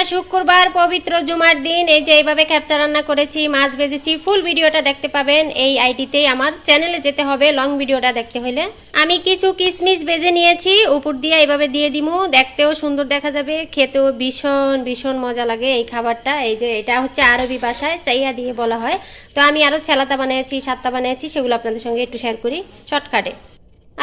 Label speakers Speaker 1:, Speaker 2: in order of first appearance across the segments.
Speaker 1: আজকে শুক্রবার পবিত্র জুমার দিন এই যে এইভাবে ক্যাপচার রান্না করেছি মাছ বেজেছি ফুল ভিডিওটা দেখতে পাবেন এই আইডিতেই আমার চ্যানেলে যেতে হবে লং ভিডিওটা দেখতে হইলে আমি কিছু কিশমিশ বেজে নিয়েছি উপর দিয়ে এইভাবে দিয়ে দিমু দেখতেও সুন্দর দেখা যাবে খেতেও ভীষণ ভীষণ মজা লাগে এই খাবারটা এই যে এটা হচ্ছে আরবি ভাষায় চাইয়া দিয়ে বলা হয় তো আমি আরও ছেলাতা বানিয়েছি সাতটা বানিয়েছি সেগুলো আপনাদের সঙ্গে একটু শেয়ার করি শর্টকাটে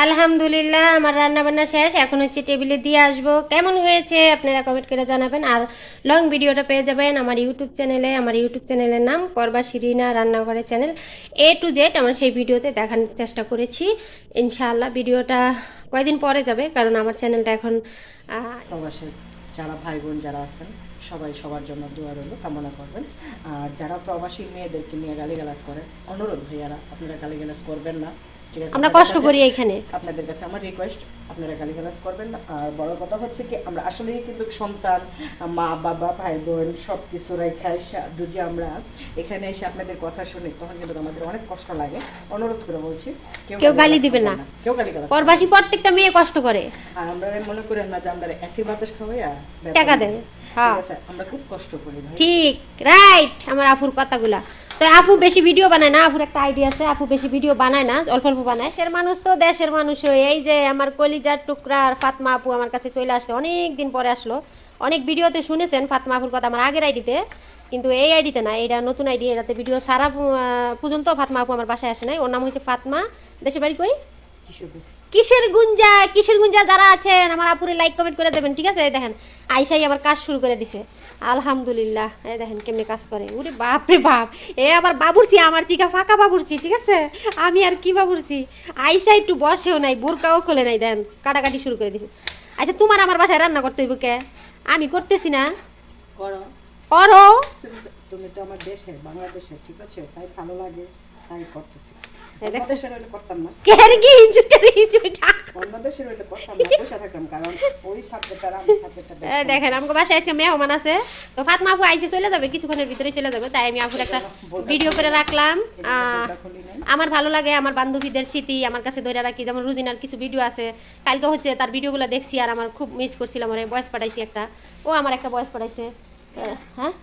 Speaker 1: আলহামদুলিল্লাহ আমার রান্নাবান্না শেষ এখন হচ্ছে টেবিলে দিয়ে আসবো কেমন হয়েছে আপনারা কমেন্ট করে জানাবেন আর লং ভিডিওটা পেয়ে যাবেন আমার ইউটিউব চ্যানেলে আমার ইউটিউব চ্যানেলের নাম করবা সিরিনা রান্নাঘরের চ্যানেল এ টু জেড আমার সেই ভিডিওতে দেখানোর চেষ্টা করেছি ইনশাআল্লাহ ভিডিওটা কয়েকদিন পরে যাবে কারণ আমার চ্যানেলটা এখন
Speaker 2: যারা ভাই বোন যারা আছেন সবাই সবার জন্য দোয়া রইল কামনা করবেন আর যারা প্রবাসী মেয়েদেরকে নিয়ে গালিগালাজ করেন অনুরোধ ভাইয়ারা আপনারা গালিগালাজ করবেন না
Speaker 1: আমরা কষ্ট করি এখানে
Speaker 2: আপনাদের কাছে আমার রিকোয়েস্ট আপনারা গালি গালাজ করবেন না আর বড় কথা হচ্ছে কি আমরা আসলেই কিন্তু সন্তান মা বাবা ভাই বোন সব কিছু রেখা দুজি আমরা এখানে এসে আপনাদের কথা শুনি তখন কিন্তু আমাদের অনেক কষ্ট লাগে অনুরোধ করে বলছি
Speaker 1: কেউ গালি দিবে না কেউ গালি গালাজ পরবাসী প্রত্যেকটা মেয়ে কষ্ট করে
Speaker 2: আর আমরা মনে করেন না যে আমরা এসি বাতাস খাবো আর
Speaker 1: টাকা দেন হ্যাঁ
Speaker 2: আমরা খুব কষ্ট করি ভাই
Speaker 1: ঠিক রাইট আমার আপুর কথাগুলা তো আফু বেশি ভিডিও বানায় না আফুর একটা আইডিয়া আছে আফু বেশি ভিডিও বানায় না অল্প অল্প বানায় দেশের মানুষ তো দেশের মানুষ এই যে আমার কলি কলিজার টুকরা আর ফাতমা আপু আমার কাছে চলে আসছে অনেক দিন পরে আসলো অনেক ভিডিওতে শুনেছেন ফাতমা আপুর কথা আমার আগের আইডিতে কিন্তু এই আইডিতে না এটা নতুন আইডি এটাতে ভিডিও সারা পর্যন্ত ফাতমা আপু আমার বাসায় আসে নাই ওর নাম হচ্ছে ফাতমা দেশে বাড়ি কই কিসের গুঞ্জা কিসের গুঞ্জা যারা আছেন আমার আপুরে লাইক কমেন্ট করে দেবেন ঠিক আছে এই দেখেন আইসাই আবার কাজ শুরু করে দিছে আলহামদুলিল্লাহ এই দেখেন কেমনি কাজ করে উরে বাপ রে বাপ এ আবার বাবুরছি আমার চিকা ফাঁকা বাবুরছি ঠিক আছে আমি আর কি বাবুরছি আইসা একটু বসেও নাই বোরকাও খোলে নাই দেন কাটাকাটি শুরু করে দিছে আচ্ছা তোমার আমার বাসায় রান্না করতে হইবো কে আমি করতেছি না করো করো
Speaker 2: তুমি তো আমার দেশে বাংলাদেশে ঠিক আছে তাই ভালো লাগে তাই করতেছি দেখেন
Speaker 1: আমাকে বাসায় আজকে মেহমান আছে তো ফাতমা আপু আইসে চলে যাবে কিছুক্ষণের ভিতরে চলে যাবে তাই আমি আপুর একটা ভিডিও করে রাখলাম আমার ভালো লাগে আমার বান্ধবীদের স্মৃতি আমার কাছে ধরে রাখি যেমন রুজিনার কিছু ভিডিও আছে কালকে হচ্ছে তার ভিডিও গুলো দেখছি আর আমার খুব মিস করছিলাম ওর বয়স পাঠাইছি একটা ও আমার একটা বয়স পাঠাইছে হ্যাঁ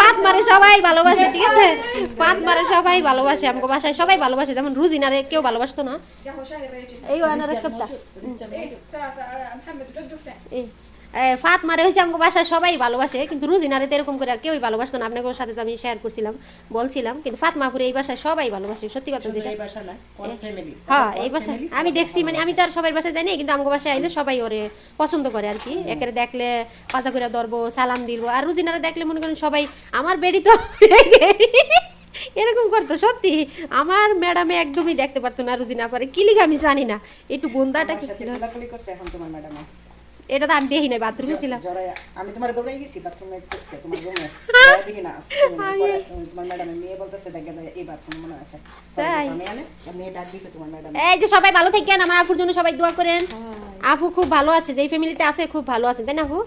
Speaker 1: পাতমারে সবাই ভালোবাসে ঠিক আছে মারে সবাই ভালোবাসে আমাকে বাসায় সবাই ভালোবাসে যেমন রুজিনারে কেউ ভালোবাসতো না এই ওয়ানারে কবতা মারে হয়েছে আমাকে বাসায় সবাই ভালোবাসে কিন্তু রুজিনারে তো এরকম করে কেউই ভালোবাসতো না আপনাকে সাথে তো আমি শেয়ার করছিলাম বলছিলাম কিন্তু ফাতমাপুরে এই বাসায় সবাই ভালোবাসে সত্যি কথা হ্যাঁ এই বাসায় হ্যাঁ, আমি দেখছি মানে আমি তো আর সবার বাসায় জানি কিন্তু আমাকে বাসায় আইলে সবাই ওরে পছন্দ করে আর কি একেবারে দেখলে পাজা করে ধরবো সালাম দিব আর রুজিনারে দেখলে মনে করেন সবাই আমার বেডি তো এরকম করতো সত্যি আমার ম্যাডামে একদমই দেখতে পারতো না রুজিনা পারে কিলিগ আমি জানি না একটু গোন্দাটা কি এটা তো আমি দেখি নাই বাথরুমে
Speaker 2: ছিলাম আমি তোমার দৌড়াই গেছি বাথরুমে খুঁজতে তোমার রুমে দেখি না তোমার ম্যাডাম মেয়ে বলতেছে দেখে এই বাথরুমে মনে আছে তাই তোমার
Speaker 1: এই যে সবাই ভালো থাকেন আমার আফুর জন্য সবাই দোয়া করেন হ্যাঁ। আফু খুব ভালো আছে যেই ফ্যামিলিতে আছে খুব ভালো আছে তাই না আফু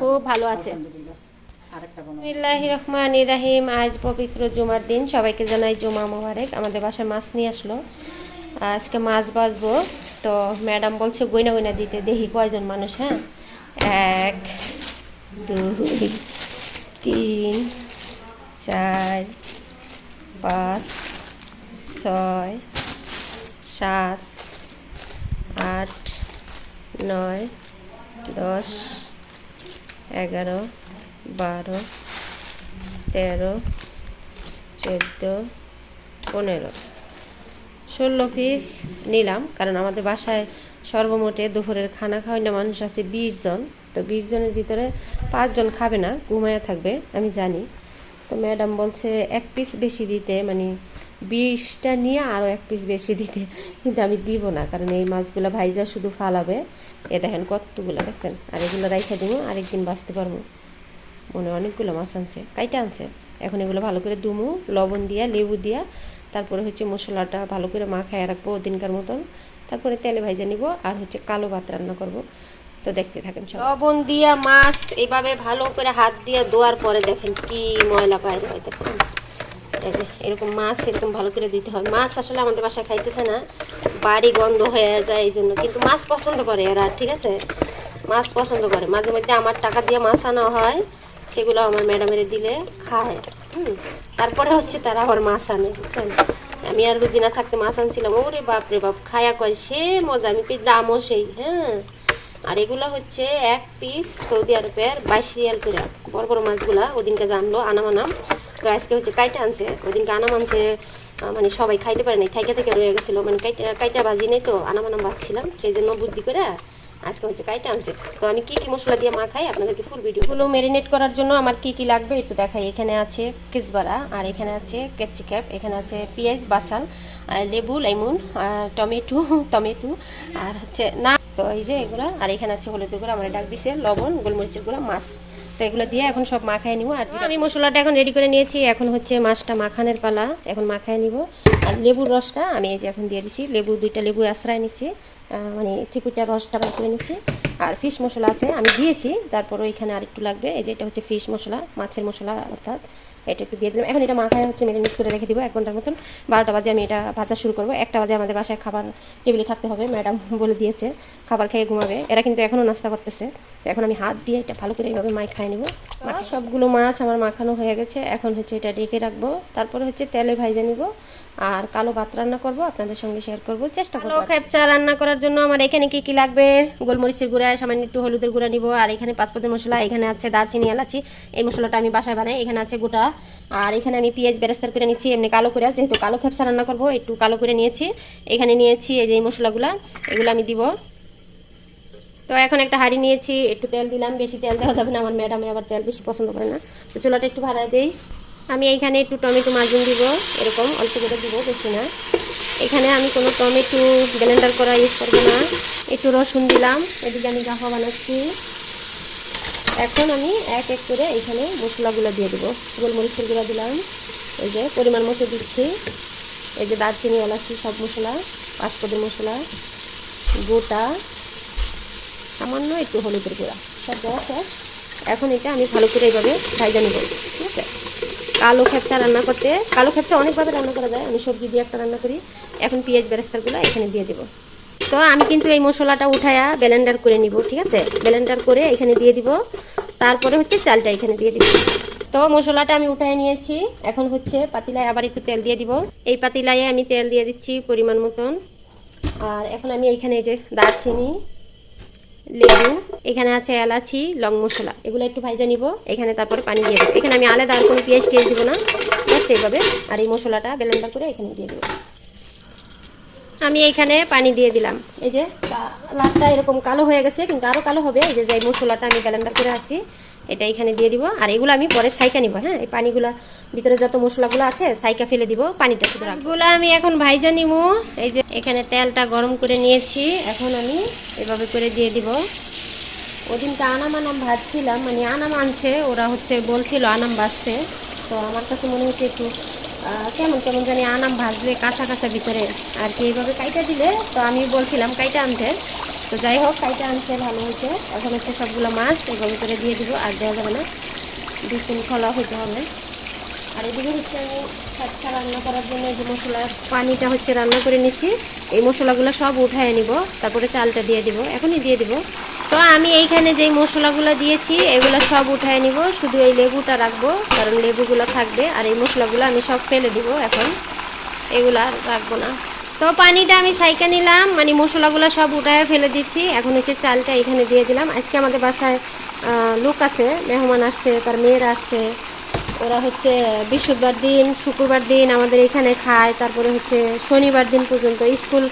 Speaker 1: খুব ভালো আছে আজ পবিত্র জুমার দিন সবাইকে জানাই জুমা মোবারক আমাদের বাসায় মাছ নিয়ে আসলো আজকে মাছ বাজবো তো ম্যাডাম বলছে গইনা গইনা দিতে দেখি কয়জন মানুষ হ্যাঁ এক দুই তিন চার পাঁচ ছয় সাত আট নয় দশ এগারো বারো তেরো চোদ্দো পনেরো ষোলো পিস নিলাম কারণ আমাদের বাসায় সর্বমোটে দুপুরের খানা খাওয়ানো না মানুষ আছে বিশ জন তো বিশ জনের ভিতরে পাঁচজন খাবে না ঘুমায়া থাকবে আমি জানি তো ম্যাডাম বলছে এক পিস বেশি দিতে মানে বিশটা নিয়ে আরও এক পিস বেশি দিতে কিন্তু আমি দিব না কারণ এই মাছগুলো ভাইজা শুধু ফালাবে এ দেখেন কতগুলো দেখছেন আর এগুলো রাইখা দিব আরেকদিন বাঁচতে পারবো মনে অনেকগুলো মাছ আনছে কাইটা আনছে এখন এগুলো ভালো করে দুমু লবণ দিয়া লেবু দিয়া তারপরে হচ্ছে মশলাটা ভালো করে মাখায় রাখবো দিনকার মতন তারপরে তেলে ভাইজা নিব আর হচ্ছে কালো ভাত রান্না করব তো দেখতে থাকেন সব লবণ দিয়া মাছ এভাবে ভালো করে হাত দিয়ে দোয়ার পরে দেখেন কি ময়লা পায় হয় দেখছেন এরকম মাছ এরকম ভালো করে দিতে হয় মাছ আসলে আমাদের বাসায় খাইতেছে না বাড়ি গন্ধ হয়ে যায় এই জন্য কিন্তু মাছ পছন্দ করে এরা ঠিক আছে মাছ পছন্দ করে মাঝে মধ্যে আমার টাকা দিয়ে মাছ আনা হয় সেগুলো আমার ম্যাডামের দিলে খায় হুম তারপরে হচ্ছে তারা আবার মাছ আনে বুঝছেন আমি আর না থাকতে মাছ আনছিলাম ওরে বাপ রে বাপ খায়া কয় সে মজা আমি কই দামও সেই হ্যাঁ আর এগুলো হচ্ছে এক পিস সৌদি আরবের বাইশ রিয়াল করে বড় বড় মাছগুলা ওদিনকে জানলো আনাম আনাম তো আজকে হচ্ছে কাইটা আনছে ওদিনকে আনাম আনছে মানে সবাই খাইতে পারে নাই থাইকা থেকে রয়ে গেছিলো মানে কাইটা কাইটা বাজি নেই তো আনাম আনাম ভাবছিলাম সেই জন্য বুদ্ধি করে আজকে হচ্ছে কাইটা আনছে তো আমি কী কী মশলা দিয়ে মাখাই আপনাদেরকে ফুল ভিডিওগুলো ম্যারিনেট করার জন্য আমার কি কি লাগবে একটু দেখাই এখানে আছে কিসবাড়া আর এখানে আছে ক্যাপ এখানে আছে পেঁয়াজ বাচাল লেবু লেমন টমেটো টমেটো আর হচ্ছে না তো এই যে এগুলো আর এখানে আছে হলুদের গুঁড়ো আমার ডাক দিছে লবণ গোলমরিচের গুঁড়ো মাছ তো এগুলো দিয়ে এখন সব মাখায় নিব আর আমি মশলাটা এখন রেডি করে নিয়েছি এখন হচ্ছে মাছটা মাখানের পালা এখন মাখায় নিব আর লেবুর রসটা আমি এই যে এখন দিয়ে দিছি লেবু দুইটা লেবু আশ্রয় নিচ্ছি মানে চিকুইটার রসটা বের করে নিচ্ছি আর ফিশ মশলা আছে আমি দিয়েছি তারপর ওইখানে আরেকটু লাগবে এই যে এটা হচ্ছে ফিশ মশলা মাছের মশলা অর্থাৎ এটা একটু দিয়ে দিলাম এখন এটা মাথায় হচ্ছে ম্যারিনেট করে রেখে দিব এক ঘন্টার মতন বারোটা বাজে আমি এটা ভাজা শুরু করবো একটা বাজে আমাদের বাসায় খাবার টেবিলে থাকতে হবে ম্যাডাম বলে দিয়েছে খাবার খেয়ে ঘুমাবে এরা কিন্তু এখনও নাস্তা করতেছে তো এখন আমি হাত দিয়ে এটা ভালো করে এইভাবে মাই খাই নেবো সবগুলো মাছ আমার মাখানো হয়ে গেছে এখন হচ্ছে এটা ডেকে রাখবো তারপরে হচ্ছে তেলে ভাইজে নেবো আর কালো ভাত রান্না করব আপনাদের সঙ্গে শেয়ার করব চেষ্টা করব খেপচা রান্না করার জন্য আমার এখানে কি কি লাগবে গোলমরিচের গুঁড়া সামান্য একটু হলুদের গুঁড়া নিব আর এখানে পাঁচপদের মশলা এখানে আছে দারচিনি এলাচি এই মশলাটা আমি বাসায় বানাই এখানে আছে গোটা আর এখানে আমি পেঁয়াজ বেরেস্তার করে নিচ্ছি এমনি কালো করে যেহেতু কালো খেপচা রান্না করব একটু কালো করে নিয়েছি এখানে নিয়েছি এই যে এই মশলাগুলো এগুলো আমি দিব তো এখন একটা হাঁড়ি নিয়েছি একটু তেল দিলাম বেশি তেল দেওয়া যাবে না আমার ম্যাডামে আবার তেল বেশি পছন্দ করে না তো চুলাটা একটু ভাড়া দেই আমি এইখানে একটু টমেটো মাজুন দিব এরকম অল্প করে দিব বেশি না এখানে আমি কোনো টমেটো ব্লেন্ডার করা ইউজ করবো না একটু রসুন দিলাম এদিকে আমি গাফা বানাচ্ছি এখন আমি এক এক করে এখানে মশলাগুলো দিয়ে দেবো গোলমরিচের গুঁড়া দিলাম এই যে পরিমাণ মতো দিচ্ছি এই যে দারচিনি এলাচি সব মশলা পাঁচপদের মশলা গোটা সামান্য একটু হলুদের গুঁড়া সব দেওয়া এখন এটা আমি ভালো করে এইভাবে ভাইজা করবো ঠিক আছে কালো খেপচা রান্না করতে কালো খেপচা অনেকভাবে রান্না করা যায় আমি সবজি দিয়ে একটা রান্না করি এখন পেঁয়াজ বেরেস্তারগুলো এখানে দিয়ে দেবো তো আমি কিন্তু এই মশলাটা উঠায়া ব্লেন্ডার করে নিব ঠিক আছে ব্লেন্ডার করে এখানে দিয়ে দিব তারপরে হচ্ছে চালটা এখানে দিয়ে দিব তো মশলাটা আমি উঠায় নিয়েছি এখন হচ্ছে পাতিলায় আবার একটু তেল দিয়ে দিব এই পাতিলায় আমি তেল দিয়ে দিচ্ছি পরিমাণ মতন আর এখন আমি এইখানে এই যে দারচিনি লেবু এখানে আছে এলাচি লং মশলা এগুলো একটু ভাইজা নিব এখানে তারপরে পানি দিয়ে দেবো এখানে আমি আলাদা আর কোনো পেঁয়াজ টেস্ট দেবো না জাস্ট এইভাবে আর এই মশলাটা ব্লেন্ডার করে এখানে দিয়ে দেবো আমি এখানে পানি দিয়ে দিলাম এই যে লাটটা এরকম কালো হয়ে গেছে কিন্তু আরও কালো হবে এই যে যে মশলাটা আমি ব্লেন্ডার করে আছি এটা এখানে দিয়ে দিব আর এগুলো আমি পরে ছাইকা নিব হ্যাঁ এই পানিগুলো ভিতরে যত মশলাগুলো আছে ছাইকা ফেলে দিব পানিটা শুধু রাখগুলো আমি এখন ভাইজা নিব এই যে এখানে তেলটা গরম করে নিয়েছি এখন আমি এভাবে করে দিয়ে দিব তো আনাম আনাম ভাজছিলাম মানে আনাম আনছে ওরা হচ্ছে বলছিল আনাম ভাজতে তো আমার কাছে মনে হচ্ছে একটু কেমন কেমন জানি আনাম ভাজলে কাঁচা কাঁচা ভিতরে আর কি এইভাবে কাইটা দিলে তো আমি বলছিলাম কাইটা আনতে তো যাই হোক কাইটা আনছে ভালো হয়েছে এখন হচ্ছে সবগুলো মাছ এগুলো ভিতরে দিয়ে দিব আর দেওয়া যাবে না দু তিন খোলা হতে হবে আর এদিকে হচ্ছে আমি সাচ্ছা রান্না করার জন্য যে মশলার পানিটা হচ্ছে রান্না করে নিচ্ছি এই মশলাগুলো সব উঠায় নিব তারপরে চালটা দিয়ে দিব এখনই দিয়ে দিব তো আমি এইখানে যেই মশলাগুলো দিয়েছি এগুলো সব উঠায় নিব শুধু এই লেবুটা রাখবো কারণ লেবুগুলো থাকবে আর এই মশলাগুলো আমি সব ফেলে দিব এখন এগুলো রাখবো না তো পানিটা আমি সাইকা নিলাম মানে মশলাগুলো সব উঠায় ফেলে দিচ্ছি এখন হচ্ছে চালটা এখানে দিয়ে দিলাম আজকে আমাদের বাসায় লোক আছে মেহমান আসছে তার মেয়ের আসছে ওরা হচ্ছে বৃহস্পতিবার দিন শুক্রবার দিন আমাদের এখানে খায় তারপরে হচ্ছে শনিবার দিন পর্যন্ত স্কুল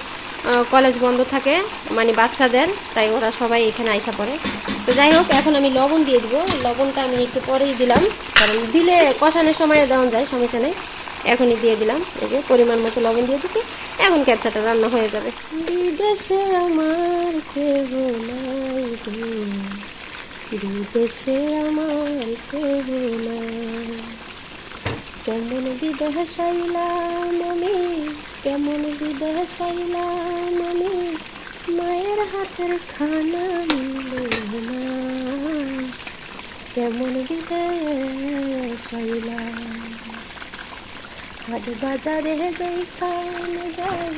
Speaker 1: কলেজ বন্ধ থাকে মানে বাচ্চাদের তাই ওরা সবাই এখানে আইসা পড়ে তো যাই হোক এখন আমি লবণ দিয়ে দিব লবণটা আমি একটু পরেই দিলাম কারণ দিলে কষানোর সময় দেওয়া যায় সমস্যা নেই এখনই দিয়ে দিলাম এই যে পরিমাণ মতো লবণ দিয়ে দিছি এখন ক্যাপচাটা রান্না হয়ে যাবে বিদেশে আমার কেহ নাই বিদেশে আমার কেহ নাই কেমন বিদেহ সাইলাম আমি কেমন বিদেহ সাইলাম আমি মায়ের হাতের খানা মিলল না কেমন বিদেহ সাইলাম আর বাজারে যাই খান যাই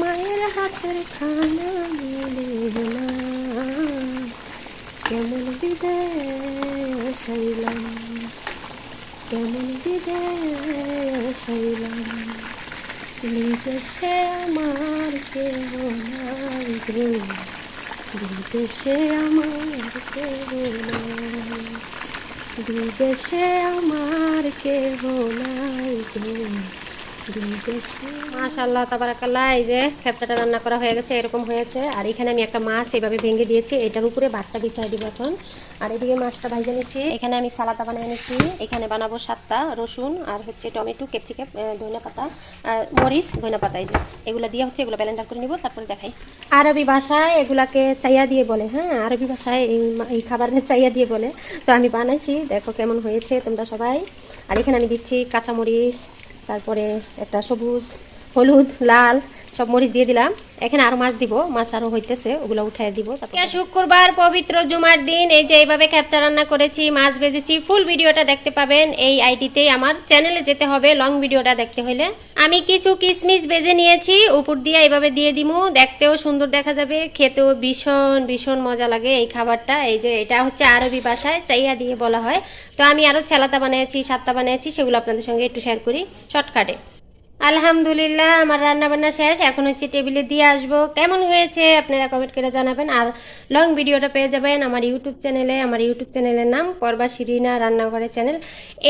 Speaker 1: মায়ের হাতের খানা মেলে না কেমন বিদেশ হইলাম কেমন বিদেশ হইলাম বিদেশে আমার কেহ নাই গো বিদেশে আমার কেহ নাই বিদেশে আমার কেহ নাই গো মাশাল্লাহ তাবারাকাল্লাহ এই যে খেপচাটা রান্না করা হয়ে গেছে এরকম হয়েছে আর এখানে আমি একটা মাছ এভাবে ভেঙে দিয়েছি এটার উপরে বাটটা বিছাই দিব এখন আর এদিকে মাছটা ভাইজে নিচ্ছি এখানে আমি সালাতা বানিয়ে নিচ্ছি এখানে বানাবো সাতটা রসুন আর হচ্ছে টমেটো ক্যাপসিকাম ধনে পাতা মরিচ ধনে পাতা এই যে এগুলো দিয়ে হচ্ছে এগুলো ব্যালেন্ডার করে নিব তারপরে দেখাই আরবি ভাষায় এগুলাকে চাইয়া দিয়ে বলে হ্যাঁ আরবি ভাষায় এই এই খাবারের চাইয়া দিয়ে বলে তো আমি বানাইছি দেখো কেমন হয়েছে তোমরা সবাই আর এখানে আমি দিচ্ছি কাঁচামরিচ তারপরে একটা সবুজ হলুদ লাল সব মরিচ দিয়ে দিলাম এখানে আরও মাছ দিব মাছ আরও হইতেছে ওগুলো উঠাই দিব শুক্রবার পবিত্র জুমার দিন এই যে এইভাবে ক্যাপচা রান্না করেছি মাছ ভেজেছি ফুল ভিডিওটা দেখতে পাবেন এই আইডিতেই আমার চ্যানেলে যেতে হবে লং ভিডিওটা দেখতে হলে আমি কিছু কিশমিশ বেজে নিয়েছি উপর দিয়ে এইভাবে দিয়ে দিমু দেখতেও সুন্দর দেখা যাবে খেতেও ভীষণ ভীষণ মজা লাগে এই খাবারটা এই যে এটা হচ্ছে আরবি ভাষায় চাইয়া দিয়ে বলা হয় তো আমি আরও ছেলাতা বানিয়েছি সাতটা বানিয়েছি সেগুলো আপনাদের সঙ্গে একটু শেয়ার করি শর্টকাটে আলহামদুলিল্লাহ আমার রান্নাবান্না শেষ এখন হচ্ছে টেবিলে দিয়ে আসব কেমন হয়েছে আপনারা কমেন্ট করে জানাবেন আর লং ভিডিওটা পেয়ে যাবেন আমার ইউটিউব চ্যানেলে আমার ইউটিউব চ্যানেলের নাম পর্বা সিরিনা রান্নাঘরের চ্যানেল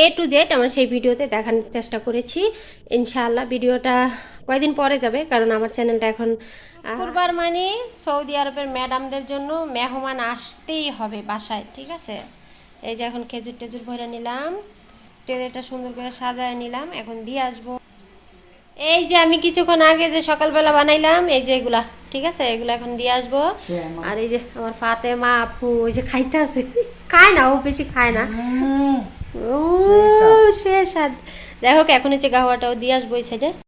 Speaker 1: এ টু জেড আমার সেই ভিডিওতে দেখানোর চেষ্টা করেছি ইনশাআল্লাহ ভিডিওটা কয়েকদিন পরে যাবে কারণ আমার চ্যানেলটা এখন কুরবার মানে সৌদি আরবের ম্যাডামদের জন্য মেহমান আসতেই হবে বাসায় ঠিক আছে এই যে এখন খেজুর টেজুর ভরে নিলাম টেরেটা সুন্দর করে সাজায় নিলাম এখন দিয়ে আসবো এই যে আমি কিছুক্ষণ আগে যে সকালবেলা বানাইলাম এই যে এগুলা ঠিক আছে এগুলো এখন দিয়ে আসবো হ্যাঁ, আর এই যে আমার ফাতে মা আপু ওই যে খাইতে আছে খায় না ও বেশি খায় না ও সে যাই হোক এখন হচ্ছে গাওয়াটাও দিয়ে আসবো এই সাইডে